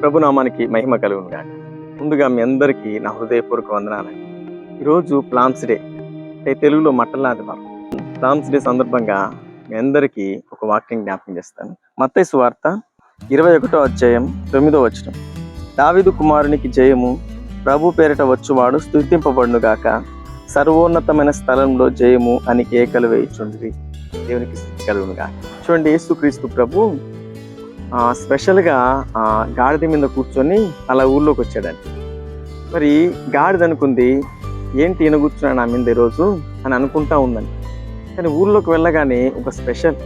ప్రభునామానికి మహిమ కలుగును గాక. ముందుగా మీ అందరికీ నా హృదయపూర్వక వందనాలండి ఈరోజు ప్లాన్స్ డే. అంటే తెలుగులో మట్టలాది వారం ప్లాన్స్ డే సందర్భంగా మీ అందరికీ ఒక వాక్యం జ్ఞాపకం చేస్తాను. మత్తైసు వార్త ఇరవై ఒకటో అధ్యాయం తొమ్మిదో వచ్చిన దావిదు కుమారునికి జయము ప్రభు పేరిట వచ్చువాడు స్థుతింపబడును గాక. సర్వోన్నతమైన స్థలంలో జయము అని కేకలు వేయిచుండ్రి. దేవునికి స్థుతి కలుగును గాక. చూడండి యేసుక్రీస్తు ప్రభు స్పెషల్గా ఆ, గాడిద మీద కూర్చొని అలా ఊళ్ళోకి వచ్చాడండి మరి గాడిద అనుకుంది ఏంటి ఈయన కూర్చున్నాడు నా మీద ఈరోజు? అని అనుకుంటా ఉందండి కానీ ఊళ్ళోకి వెళ్ళగానే ఒక స్పెషల్.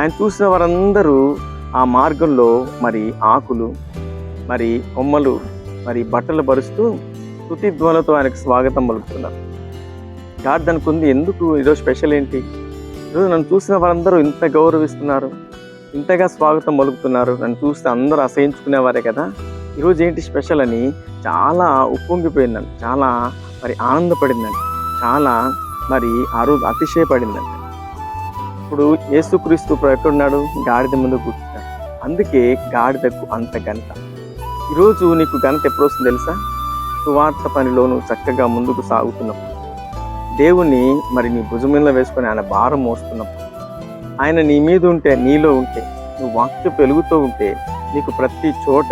ఆయన చూసిన వారందరూ ఆ మార్గంలో మరి ఆకులు మరి కొమ్మలు మరి బట్టలు పరుస్తూ తుతి ధ్వనులతో ఆయనకు స్వాగతం పలుకుతున్నారు. గాడిద అనుకుంది ఎందుకు? ఈరోజు స్పెషల్ ఏంటి? ఈరోజు నన్ను చూసిన వారందరూ ఇంత గౌరవిస్తున్నారు. ఇంతగా స్వాగతం పలుకుతున్నారు. నన్ను చూస్తే అందరూ అసహించుకునేవారే కదా. ఈరోజు ఏంటి స్పెషల్ అని చాలా ఉప్పొంగిపోయిందండి చాలా మరి ఆనందపడిందండి చాలా మరి ఆ రోజు అతిశయపడిందండి ఇప్పుడు యేసుక్రీస్తు ఎక్కడున్నాడు గాడిద ముందు కూర్చున్నాడు అందుకే గాడిదకు అంత ఘనత. ఈరోజు నీకు ఘనత ఎప్పుడు వస్తుంది తెలుసా? సువార్త పనిలో నువ్వు చక్కగా ముందుకు సాగుతున్నప్పుడు దేవుణ్ణి మరి నీ భుజం మీద వేసుకొని ఆయన భారం మోస్తున్నప్పుడు. ఆయన నీ మీద ఉంటే నీలో ఉంటే నువ్వు వాక్య పెరుగుతూ ఉంటే నీకు ప్రతి చోట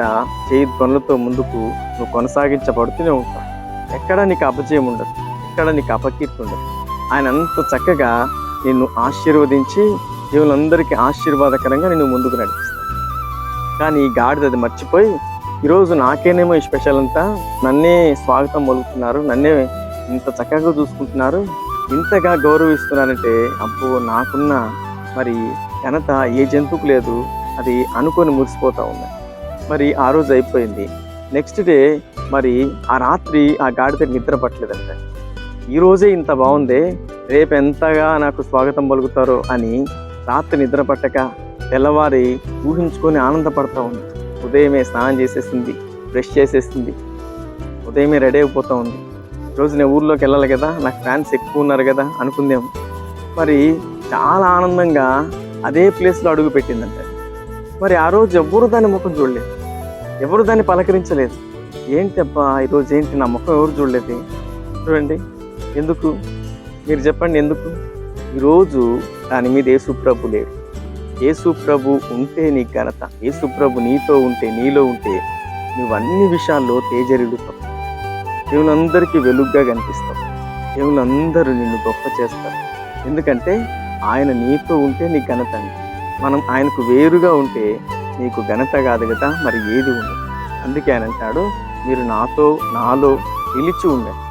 చేయి పనులతో ముందుకు నువ్వు కొనసాగించబడుతూనే ఉంటావు. ఎక్కడ నీకు అపజయం ఉండదు ఎక్కడ నీకు అపకీర్తి ఉండదు. ఆయన అంత చక్కగా నిన్ను ఆశీర్వదించి దేవులందరికీ ఆశీర్వాదకరంగా నిన్ను ముందుకు నడిపిస్తాను కానీ ఈ గాడిద అది మర్చిపోయి ఈరోజు నాకేనేమో ఈ స్పెషల్ అంతా నన్నే స్వాగతం పలుకుతున్నారు నన్నే ఇంత చక్కగా చూసుకుంటున్నారు ఇంతగా గౌరవిస్తున్నారంటే అబ్బో నాకున్న మరి ఘనత ఏ జంతువుకు లేదు అది అనుకొని మురిసిపోతూ ఉంది. మరి ఆ రోజు అయిపోయింది. నెక్స్ట్ డే మరి ఆ రాత్రి ఆ గాడిద నిద్ర పట్టలేదంట. ఈరోజే ఇంత బాగుంది రేపు ఎంతగా నాకు స్వాగతం పలుకుతారో అని రాత్రి నిద్ర పట్టక తెల్లవారి ఊహించుకొని ఆనందపడతా ఉంది. ఉదయమే స్నానం చేసేసింది బ్రష్ చేసేసింది. ఉదయమే రెడీ అయిపోతూ ఉంది. రోజు నేను ఊర్లోకి వెళ్ళాలి కదా నాకు ఫ్యాన్స్ ఎక్కువ ఉన్నారు కదా అనుకుందేమో. మరి చాలా ఆనందంగా అదే ప్లేస్లో అడుగు పెట్టిందంట. మరి ఆ రోజు ఎవరు దాని ముఖం చూడలేదు? ఎవరు దాన్ని పలకరించలేదు? ఏంటబ్బా ఈరోజు ఏంటి నా ముఖం ఎవరు చూడలేదు? చూడండి ఎందుకు? మీరు చెప్పండి ఎందుకు? ఈరోజు దాని మీద యేసు లేడు. యేసు ఉంటే నీ ఘనత ఏసుప్రభు నీతో ఉంటే నీలో ఉంటే నువ్వు అన్ని విషయాల్లో తేజరిల్లుతావు. దేవులందరికీ వెలుగ్గా కనిపిస్తావు. దేవులందరూ నిన్ను గొప్ప చేస్తారు. ఎందుకంటే ఆయన నీతో ఉంటే నీ ఘనత అండి. మనం ఆయనకు వేరుగా ఉంటే నీకు ఘనత కాదు కదా మరి ఏది ఉండదు. అందుకే ఆయన అంటాడు మీరు నాతో నాలో నిలిచి ఉండండి.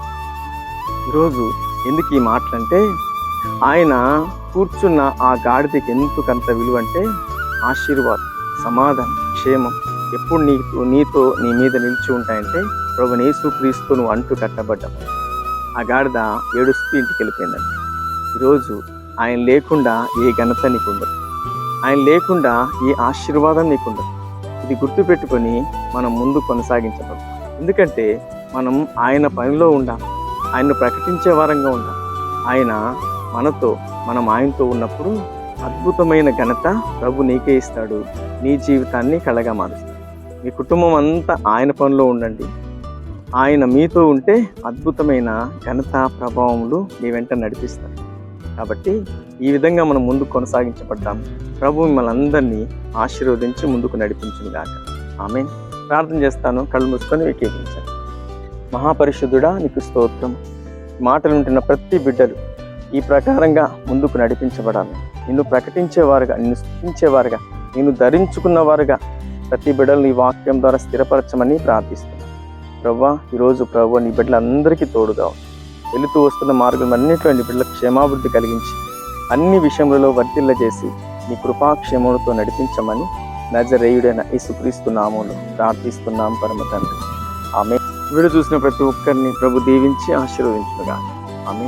ఈరోజు ఎందుకు ఈ మాటలంటే ఆయన కూర్చున్న ఆ గాడిదకి ఎందుకంత విలువ అంటే ఆశీర్వాదం సమాధానం క్షేమం ఎప్పుడు నీకు నీతో నీ మీద నిలిచి ఉంటాయంటే ప్రభు యేసుక్రీస్తు నువ్వు అంటూ కట్టబడ్డావు. ఆ గాడిద ఏడుస్తూ ఇంటికి వెళ్ళిపోయిందండి. ఈరోజు ఆయన లేకుండా ఏ ఘనత నీకు ఉండదు ఆయన లేకుండా ఏ ఆశీర్వాదం నీకు ఉండదు ఇది గుర్తుపెట్టుకొని మనం ముందు కొనసాగించబడు ఎందుకంటే మనం ఆయన పనిలో ఉండాలి. ఆయన్ను ప్రకటించే వారంగా ఉండాలి. ఆయన మనతో మనం ఆయనతో ఉన్నప్పుడు అద్భుతమైన ఘనత ప్రభు నీకే ఇస్తాడు. నీ జీవితాన్ని కళగా మారుస్తాడు. మీ కుటుంబం అంతా ఆయన పనిలో ఉండండి. ఆయన మీతో ఉంటే అద్భుతమైన ఘనత ప్రభావములు మీ వెంట నడిపిస్తారు. కాబట్టి ఈ విధంగా మనం ముందుకు కొనసాగించబడ్డాం. ప్రభు మిమ్మల్ని అందరినీ ఆశీర్వదించి ముందుకు నడిపించును గాక. ఆమె ప్రార్థన చేస్తాను. కళ్ళు మూసుకొని వికేపించాను మహాపరిశుద్ధుడా నీకు స్తోత్రం. మాటలు ఉంటున్న ప్రతి బిడ్డలు ఈ ప్రకారంగా ముందుకు నడిపించబడాలి. నిన్ను ప్రకటించేవారుగా నిన్ను స్థుతించేవారుగా నిన్ను ధరించుకున్నవారుగా ప్రతి బిడ్డలు నీ వాక్యం ద్వారా స్థిరపరచమని ప్రార్థిస్తున్నాను ప్రవ్వా ఈరోజు ప్రభు నీ బిడ్డలందరికీ తోడుగా ఉంది. వెళుతూ వస్తున్న మార్గం అన్నింటిలో బిడ్డల క్షేమాభివృద్ధి కలిగించి అన్ని విషయములలో వర్తిల్ల చేసి నీ కృపాక్షేమములతో నడిపించమని నజరేయుడైన యేసుక్రీస్తు నామములో ప్రార్థిస్తున్నాం పరమ తండ్రి. ఆమె వీడు చూసిన ప్రతి ఒక్కరిని ప్రభు దీవించి ఆశీర్వదించుగా ఆమె